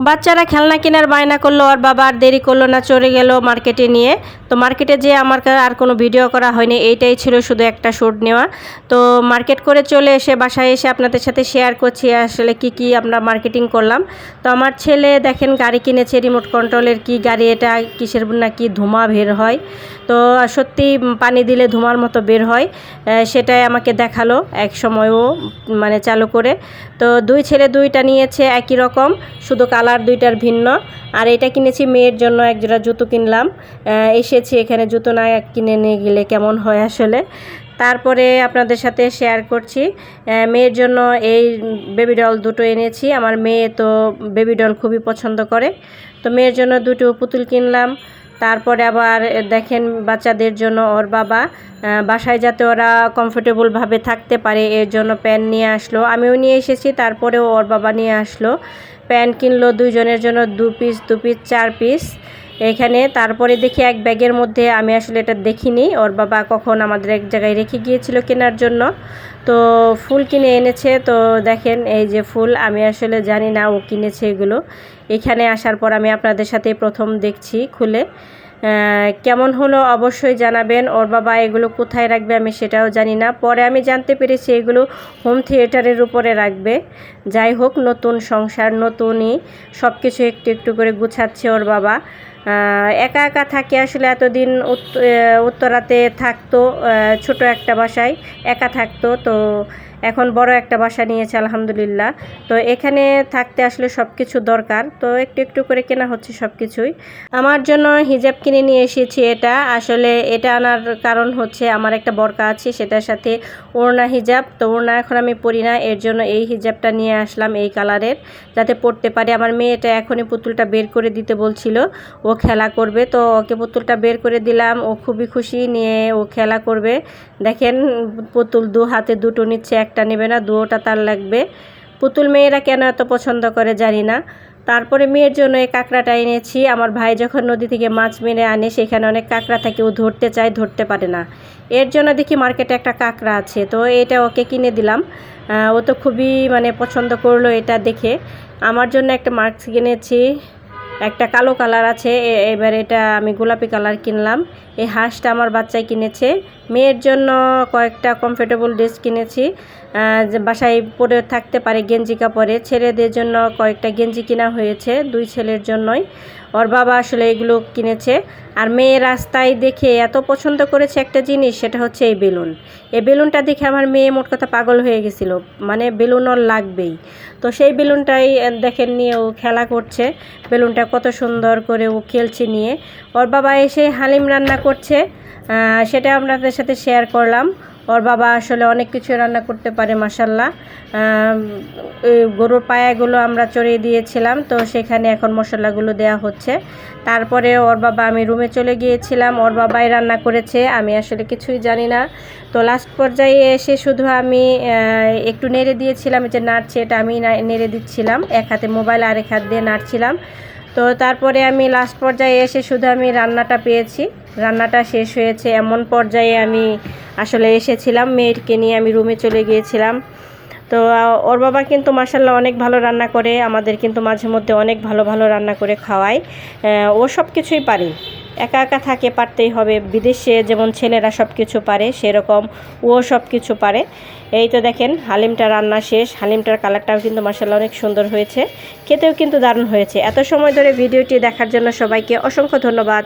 বাচ্চারা খেলনা কেনার বায়না করল আর বাবা আর দেরি করল না চলে গেল মার্কেটে নিয়ে। তো মার্কেটে যে আমার আর কোনো ভিডিও করা হয়নি এইটাই ছিল শুধু একটা শ্যুট নেওয়া। তো মার্কেট করে চলে এসে বাসায় এসে আপনাদের সাথে শেয়ার করছি আসলে কি কি আমরা মার্কেটিং করলাম। তো আমার ছেলে দেখেন গাড়ি কিনেছে রিমোট কন্ট্রোলের কি গাড়ি এটা কিসের না কি ধোঁয়া বের হয়। তো সত্যি পানি দিলে ধোঁয়ার মতো বের হয় সেটাই আমাকে দেখাল এক সময়ও মানে চালু করে। তো দুই ছেলে দুইটা নিয়েছে একই রকম শুধু কালার দুইটার ভিন্ন। আর এটা কিনেছি মেয়ের জন্য এক জোড়া জুতো কিনলাম। আহ, এসেছি এখানে জুতো না কিনে নিয়ে গেলে কেমন হয় আসলে। তারপরে আপনাদের সাথে শেয়ার করছি। মেয়ের জন্য এই বেবি ডল দুটো এনেছি। আমার মেয়ে তো বেবি ডল খুবই পছন্দ করে। তো মেয়ের জন্য দুটো পুতুল কিনলাম। তারপরে আবার দেখেন বাচ্চাদের জন্য ওর বাবা বাসায় যাতে ওরা কমফোর্টেবলভাবে থাকতে পারে, এর জন্য প্যান্ট নিয়ে আসলো। আমিও নিয়ে এসেছি, তারপরেও ওর বাবা নিয়ে আসলো। প্যান্ট কিনলো দুইজনের জন্য দু পিস দু পিস চার পিস এখানে তারপরে দেখি এক ব্যাগের মধ্যে আমি আসলে এটা দেখিনি। ওর বাবা কখন আমাদের এক জায়গায় রেখে গিয়েছিল কেনার জন্য। তো ফুল কিনে এনেছে, তো দেখেন এই যে ফুল, আমি আসলে জানি না ও কিনেছে এগুলো। এখানে আসার পর আমি আপনাদের সাথে প্রথম দেখছি খুলে। কেমন হলো অবশ্যই জানাবেন, ওর বাবা এগুলো কোথায় রাখবে আমি সেটাও জানি না। পরে আমি জানতে পেরেছি এগুলো হোম থিয়েটারের উপরে রাখবে। যাই হোক, নতুন সংসার, নতুনই সব কিছু একটু একটু করে গুছাচ্ছে ওর বাবা। একা একা থাকে আসলে এতদিন উত্ত- উত্তরাতে থাকতো ছোট একটা বাসায় একা থাকতো, তো এখন বড় একটা বাসা নিয়েছে, আলহামদুলিল্লাহ। তো এখানে থাকতে আসলে সব কিছু দরকার। তো একটু একটু করে কেনা হচ্ছে সব কিছুই আমার জন্য হিজাব কিনে নিয়ে এসেছি এটা। আসলে এটা আনার কারণ হচ্ছে আমার একটা বরকা আছে, সেটার সাথে ওড়না হিজাব। তো ওড়না এখন আমি পরি না, এর জন্য এই হিজাবটা নিয়ে আসলাম এই কালারের, যাতে পড়তে পারে। আমার মেয়েটা এখনই পুতুলটা বের করে দিতে বলছিল, ও খেলা করবে। তো ওকে পুতুলটা বের করে দিলাম, ও খুবই খুশি নিয়ে ও খেলা করবে। দেখেন পুতুল দু হাতে দুটো নিচ্ছে, একটা নেবে না দুটোটা তার লাগবে। পুতুল মেয়েরা কেন এত পছন্দ করে জানি না। তারপরে মেয়ের জন্য এই কাঁকড়াটা এনেছি। আমার ভাই যখন নদী থেকে মাছ মেরে আনে, সেখানে অনেক কাঁকড়া থাকে, ও ধরতে চায়, ধরতে পারে না। এর জন্য দেখি মার্কেটে একটা কাঁকড়া আছে, তো এটা ওকে কিনে দিলাম। ও তো খুবই মানে পছন্দ করল এটা দেখে। আমার জন্য একটা মাস্ক কিনেছি, একটা কালো কালার আছে। এবার এটা আমি গোলাপি কালার কিনলাম। এই হাঁসটা আমার বাচ্চাই কিনেছে। মেয়ের জন্য কয়েকটা কমফোর্টেবল ড্রেস কিনেছি। যে বাসায় পরে থাকতে পারে গেঞ্জি কাপড়ে। ছেলেদের জন্য কয়েকটা গেঞ্জি কেনা হয়েছে দুই ছেলের জন্যই। ওর বাবা আসলে এগুলো কিনেছে। আর মেয়ে রাস্তায় দেখে এত পছন্দ করেছে একটা জিনিস, সেটা হচ্ছে এই বেলুন। এই বেলুনটা দেখে আমার মেয়ে মোট কথা পাগল হয়ে গেছিল। মানে বেলুন ওর লাগবেই। তো সেই বেলুনটাই দেখেন নিয়ে ও খেলা করছে। বেলুনটা কত সুন্দর করে ও খেলছে নিয়ে। ওর বাবা এসে হালিম রান্না করছে। সেটা আপনাদের সাথে শেয়ার করলাম। ওর বাবা আসলে অনেক কিছু রান্না করতে পারে মাসাল্লাহ গরুর পায়াগুলো আমরা চড়িয়ে দিয়েছিলাম, তো সেখানে এখন মশলাগুলো দেয়া হচ্ছে। তারপরে ওর বাবা, আমি রুমে চলে গিয়েছিলাম। ওর বাবাই রান্না করেছে, আমি আসলে কিছুই জানি না। তো লাস্ট পর্যায়ে এসে শুধু আমি একটু নেড়ে দিয়েছিলাম যে নাড়ছে, এটা আমি নেড়ে দিচ্ছিলাম। এক হাতে মোবাইল আর এক হাত দিয়ে নাড়ছিলাম। তো তারপরে আমি লাস্ট পর্যায়ে এসে শুধু আমি রান্নাটা পেয়েছি। রান্নাটা শেষ হয়েছে। এমন পর্যায়ে আমি আসলে এসেছিলাম মেয়েরকে নিয়ে আমি রুমে চলে গিয়েছিলাম। তো ওর বাবা কিন্তু মাসাল্লাহ অনেক ভালো রান্না করে, আমাদের কিন্তু মাঝে মধ্যে অনেক ভালো ভালো রান্না করে খাওয়ায়। ও সব কিছুই পারে। একা একা থাকে পারতেই হবে। বিদেশে যেমন ছেলেরা সব কিছু পারে, সেরকম ও সব কিছু পারে। এই তো দেখেন, হালিমটা রান্না শেষ। হালিমটার কালারটাও কিন্তু মার্শাল অনেক সুন্দর হয়েছে। খেতেও কিন্তু দারুণ হয়েছে। এত সময় ধরে ভিডিওটি দেখার জন্য সবাইকে অসংখ্য ধন্যবাদ।